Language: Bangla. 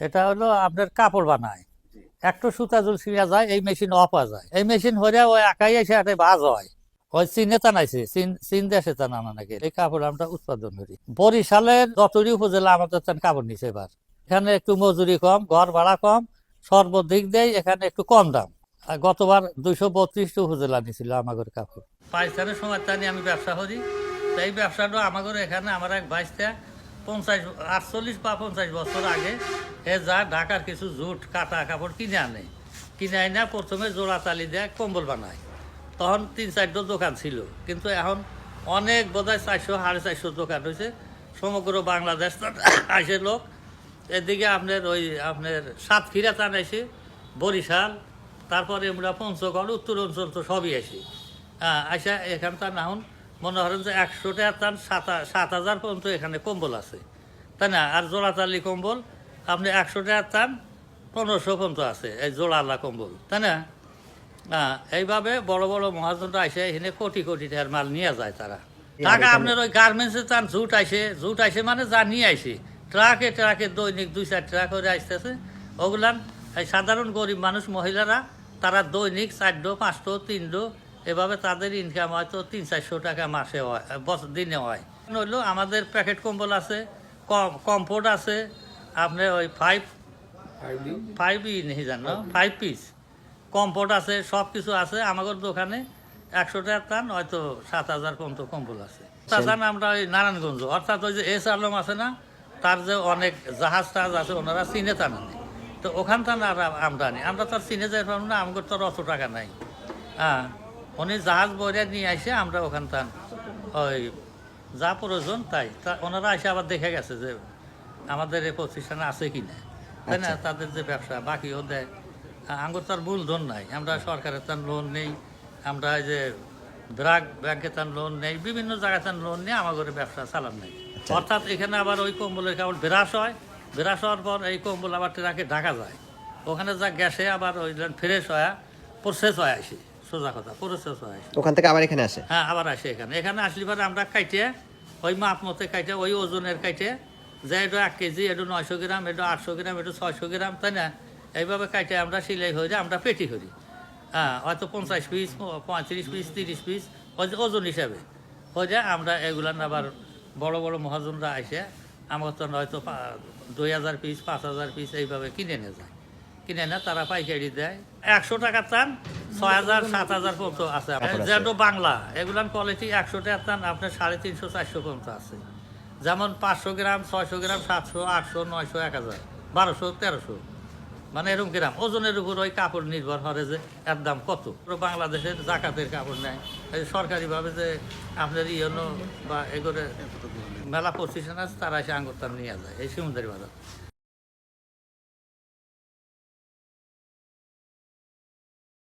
এটা হলো আপনার কাপড় বানায়। একটু সুতা জুল ছিঁড়া যায় এই মেশিন অফ যায়। এই মেশিন হলে ওই একাই এসে একটা বাজ হয়। ওই চীনে টানাইছে চীন চীন দেশে টানানো নাকি? এই কাপড় আমরা উৎপাদন করি। বরিশালের যতটি উপজেলা আমাদের তেন কাপড় নিছে এবার। এখানে একটু মজুরি কম ঘর ভাড়া কম সর্বদিক দিয়ে এখানে একটু কম দাম। আর গতবার দুইশো বত্রিশটি উপজেলা নিছিল আমাদের কাপড়। পাকিস্তানের সময় তানি আমি ব্যবসা করি। তো এই ব্যবসাটা আমাদের এখানে আমার এক ভাইস্তা পঞ্চাশ, আটচল্লিশ বা পঞ্চাশ বছর আগে এ যা ঢাকার কিছু জুট, কাটা কাপড় কিনে আনে। কিনে আনে প্রথমে জোড়া তালি দেয় কম্বল বানায়। তখন তিন চারটো দোকান ছিল। কিন্তু এখন অনেক বোধহয় চারশো, সাড়ে চারশো দোকান হয়েছে সমগ্র বাংলাদেশ আসে লোক। এদিকে আপনার ওই আপনার সাতক্ষীরা টান আসে বরিশাল, তারপরে আমরা পঞ্চগড় উত্তর অঞ্চল তো সবই আসি হ্যাঁ আসা এখান তার নাহুন মনে করেন যে একশো টাকা তার সাত হাজার পর্যন্ত এখানে কম্বল আছে। তাই না? আর জোড়াতালি কম্বল আপনি একশো টাকা তান পনেরোশো পর্যন্ত আছে এই জোড়ালা কম্বল। তাই না? হ্যাঁ এইভাবে বড় বড় মহাজনরা আসে এখানে কোটি কোটি টাকার মাল নিয়ে যায় তারা। টাকা আপনার ওই গার্মেন্টসে তার জুট আসে জুট আসে মানে যা নিয়ে আসে ট্রাকে ট্রাকে দৈনিক দুই চার ট্রাক করে আসতেছে ওগুলান এই সাধারণ গরিব মানুষ মহিলারা তারা দৈনিক চারডো পাঁচটো তিনডো এভাবে তাদের ইনকাম হয়তো তিন চারশো টাকা মাসে হয় বছর দিনে হয়। হইল আমাদের প্যাকেট কম্বল আছে কম কম্পোর্ট আছে আপনার ওই ফাইভ ফাইভ ইন নেই জানো? ফাইভ পিস কম্পোর্ট আছে সব কিছু আছে আমাদের দোকানে একশো টাকার টান হয়তো সাত হাজার পর্যন্ত কম্বল আছে। তাছাড়া আমরা ওই নারায়ণগঞ্জ অর্থাৎ ওই যে এস আলম আছে না তার যে অনেক জাহাজ টাহাজ আছে ওনারা চীনে টানানে তো ওখান থেকে আর আমরা আনি। আমরা তার চীনে যাই পারব না আমাদের তো অত টাকা নাই। হ্যাঁ। উনি জাহাজ বইরে নিয়ে আসে আমরা ওখান থেকে ওই যা প্রয়োজন তাই। তা ওনারা এসে আবার দেখে গেছে যে আমাদের এই প্রতিষ্ঠানে আছে কি না। তাই না? তাদের যে ব্যবসা বাকিও দেয়। আঙ্গুর তার মূলধন নাই। আমরা সরকারের তার লোন নেই। আমরা এই যে ব্রাক ব্যাংকে তার লোন নেই। বিভিন্ন জায়গায় তার লোন নিয়ে আমাদের ব্যবসা চালান নেই। অর্থাৎ এখানে আবার ওই কম্বলের কেবল বিরাস হয়। বিরাস হওয়ার পর এই কম্বল আবার ট্রাকে ঢাকা যায়। ওখানে যা গ্যাসে আবার ওই ফ্রেশ হয় প্রসেস হয় আসে। সোজা কথা প্রসেস হয় ওখান থেকে আবার এখানে আসে? হ্যাঁ আবার আসে এখানে। এখানে আসলে পরে আমরা কাইটে ওই মাপ মতে কাইটে ওই ওজনের কাইটে যে এটা এক কেজি এটা নয়শো গ্রাম এটা আটশো গ্রাম এটা ছয়শো গ্রাম তাই না? এইভাবে কাইটে আমরা সিলাই হয়ে আমরা পেটি করি। হ্যাঁ হয়তো পঞ্চাশ পিস পঁয়ত্রিশ পিস তিরিশ পিস ওই ওজন হিসাবে। হয়ে যায় আমরা এগুলান আবার বড় বড় মহাজনরা আসে আমার তো হয়তো দুই হাজার পিস পাঁচ হাজার পিস এইভাবে কিনে নিয়ে যায়। কিনে না তারা পাইকারি দেয়। একশো টাকা চান ছয় হাজার সাত হাজার পর্যন্ত আছে। যেহেতু বাংলা এগুলার কোয়ালিটি একশো টাকা চান আপনার সাড়ে তিনশো চারশো পর্যন্ত আছে। যেমন পাঁচশো গ্রাম ছয়শো গ্রাম সাতশো আটশো নয়শো এক হাজার বারোশো তেরোশো। মানে এরকম গ্রাম। ওজনের উপর ওই কাপড় নির্ভর করে যে এর দাম কত। পুরো বাংলাদেশের জাকাতের কাপড় নেয়। সরকারিভাবে যে আপনার ইয়নো বা এগুলো মেলা প্রতিষ্ঠান আছে তারা এসে আঙ্গুর নিয়ে যায়। এই সমুদ্রের বাজার।